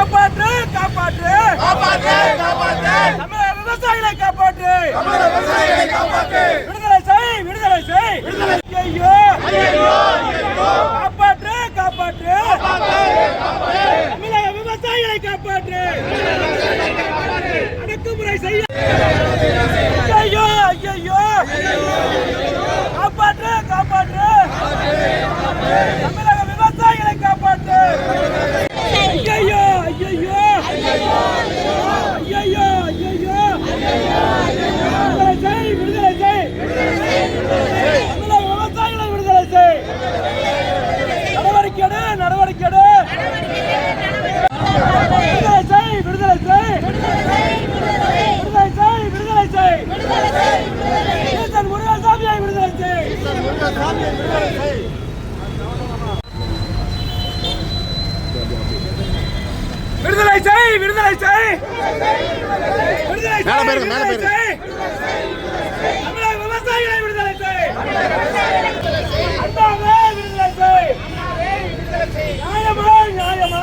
காப்பாற்று காப்பாற்று. காப்பாற்று காப்பாற்று. தமிழக விவசாயிகளை காப்பாற்று. தமிழக விவசாயிகளை காப்பாற்று. விடுதலை செய் விடுதலை செய். ஐயோ காப்பாற்று காப்பாற்று. தமிழக விவசாயிகளை காப்பாற்று. அடக்குமுறை செய்ய. ஐயோ ஐயோ காப்பாற்று காப்பாற்று. தமிழக விவசாயிகளை காப்பாற்று ஐயோ ஐயோ ஐயோ ஐயோ விடுதலை செய் விடுதலை செய் தமிழக விவசாயிகளை விடுதலை செய் நடவடிக்கை எடு நடவடிக்கை எடு விடுதலை செய் விடுதலை செய் விடுதலை செய் விடுதலை செய் ஈசன் முருகசாமியை விடுதலை செய் விடுதலை செய் விடுதலை செய். விடுதலை செய் போயிருங்க, மேல விடுதலை செய் தமிழக விவசாயிகளை விடுதலை செய் அண்ணாவே விடுதலை செய் நியாயமா நியாயமா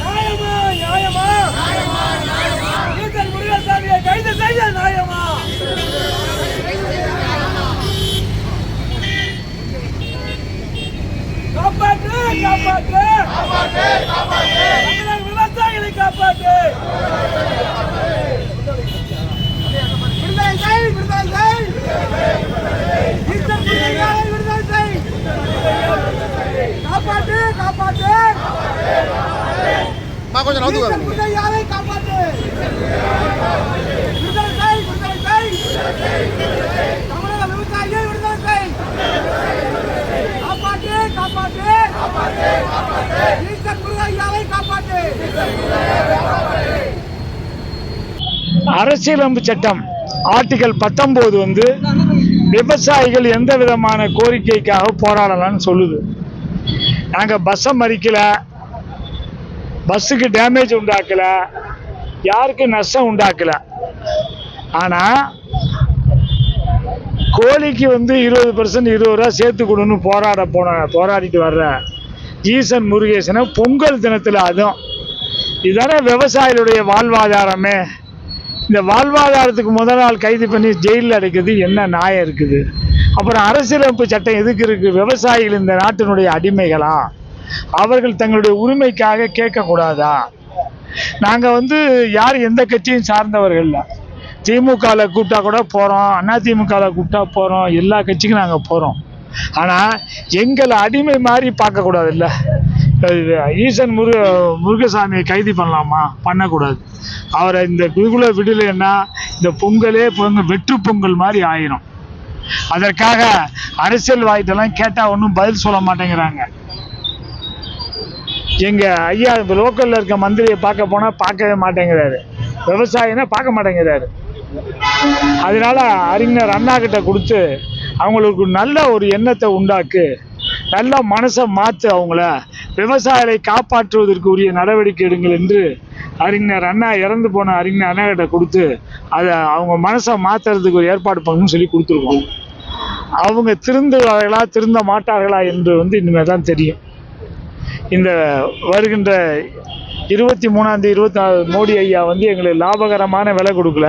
நியாயமா நியாயமா ஈசன் முருகசாமியை கைது செய்ய நியாயமா காப்பாற்று காப்பாற்று தமிழக விவசாயிகளை காப்பாற்று விடுதலை செய் விடுதலை செய் ஈஸ்டர் பிள்ளைகளை விடுதலை செய் காப்பாற்று காப்பாற்று மா கொஞ்சம் நவுந்து ஈஸ்டர் வாங்க பிள்ளைகளை காப்பாற்று விடுதலை செய் விடுதலை செய் தமிழக விவசாயியை விடுதலை செய் காப்பாற்று காப்பாற்று ஈஸ்டர் பிள்ளைகளை காப்பாற்று அரசியலமைப்பு சட்டம் ஆர்டிகல் பத்தொம்போது வந்து விவசாயிகள் எந்த விதமான கோரிக்கைக்காக போராடலாம்னு சொல்லுது. நாங்கள் பஸ்ஸை மறிக்கல பஸ்ஸுக்கு டேமேஜ் உண்டாக்கல. யாருக்கு நஷ்டம் உண்டாக்கல. ஆனால் கோழிக்கு வந்து இருபது பர்சன்ட் இருபது ரூபா சேர்த்து கொடுன்னு போராட போன போராடிட்டு வர்ற ஈசன் முருகேசனை பொங்கல் தினத்தில் அதுவும் இதுதானே விவசாயிகளுடைய வாழ்வாதாரமே. இந்த வாழ்வாதாரத்துக்கு முதல் நாள் கைது பண்ணி ஜெயிலில் அடைக்கிறது என்ன நியாயம் இருக்குது? அப்புறம் அரசியலமைப்பு சட்டம் எதுக்கு இருக்குது விவசாயிகள் இந்த நாட்டினுடைய அடிமைகளா? அவர்கள் தங்களுடைய உரிமைக்காக கேட்கக்கூடாதா? நாங்கள் வந்து யார் எந்த கட்சியும் சார்ந்தவர்கள் இல்லை. திமுகவில் கூப்பிட்டா கூட போகிறோம் அண்ணா திமுகவில் கூப்பிட்டா போகிறோம் எல்லா கட்சிக்கும் நாங்கள் போகிறோம் ஆனால் எங்களை அடிமை மாதிரி பார்க்கக்கூடாது இல்லை. ஈசன் முருக முருகசாமியை கைது பண்ணலாமா? பண்ணக்கூடாது. அவரை இந்த குருகுல விடலைன்னா இந்த பொங்கலே பொங்கல் வெற்று பொங்கல் மாதிரி ஆயிரும். அதற்காக அரசியல்வாதிட்டெல்லாம் கேட்டால் ஒன்றும் பதில் சொல்ல மாட்டேங்கிறாங்க. எங்கள் ஐயா இப்போ லோக்கலில் இருக்க மந்திரியை பார்க்க போனால் பார்க்கவே மாட்டேங்கிறாரு. விவசாயினா பார்க்க மாட்டேங்கிறாரு. அதனால அறிஞர் அண்ணா கிட்ட கொடுத்து அவங்களுக்கு நல்ல ஒரு எண்ணத்தை உண்டாக்கு நல்ல மனசை மாற்று அவங்கள விவசாயிகளை காப்பாற்றுவதற்கு உரிய நடவடிக்கை எடுங்கள் என்று அறிஞர் அண்ணா இறந்து போன அறிஞர் அண்ணா கிட்ட கொடுத்து அதை அவங்க மனசை மாற்றுறதுக்கு ஒரு ஏற்பாடு பண்ணணும்னு சொல்லி கொடுத்துருக்கோம். அவங்க திருந்துவார்களா திருந்த மாட்டார்களா என்று வந்து இனிமேல் தான் தெரியும். இந்த வருகின்ற இருபத்தி மூணாந்தேதி இருபத்தி நாலு மோடி ஐயா வந்து எங்களுக்கு லாபகரமான விலை கொடுக்கல.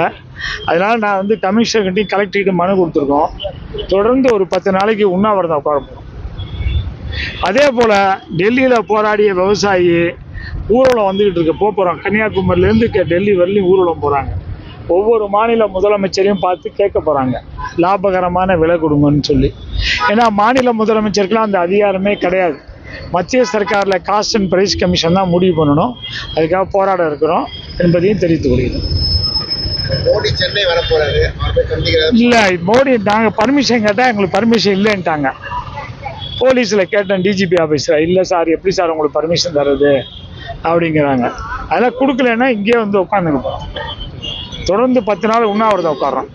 அதனால் நான் வந்து கமிஷனர்கிட்டையும் கலெக்டர்கிட்ட மனு கொடுத்துருக்கோம். தொடர்ந்து ஒரு பத்து நாளைக்கு உண்ணாவிரதம் உட்கார போகிறோம் அதே போல் டெல்லியில் போராடிய விவசாயி ஊர்வலம் வந்துக்கிட்டு இருக்க. போகிறோம் கன்னியாகுமரியிலேருந்து டெல்லி வரலையும் ஊர்வலம் போகிறாங்க ஒவ்வொரு மாநில முதலமைச்சரையும் பார்த்து கேட்க போகிறாங்க லாபகரமான விலை கொடுங்கன்னு சொல்லி. ஏன்னா மாநில முதலமைச்சருக்கெல்லாம் அந்த அதிகாரமே கிடையாது. மத்திய சர்க்காரில் காஸ்ட் அண்ட் பிரைஸ் கமிஷன் தான் முடிவு பண்ணணும். அதுக்காக போராட இருக்கிறோம் என்பதையும் தெரிவித்துக் கொள்கிறேன். மோடி சென்னை வர போறாரு அவர் போய் சந்திக்கிறார் இல்லை மோடி நாங்கள் பர்மிஷன் கேட்டால் எங்களுக்கு பர்மிஷன் இல்லைன்ட்டாங்க. போலீஸில் கேட்டேன் டிஜிபி ஆஃபீஸில் இல்லை சார் எப்படி சார் உங்களுக்கு பர்மிஷன் தர்றது? அப்படிங்கிறாங்க. அதெல்லாம் கொடுக்கலன்னா இங்கேயே வந்து உட்காந்துக்க போகிறோம் தொடர்ந்து பத்து நாள் உண்ணாவிரதம் உட்காரோம்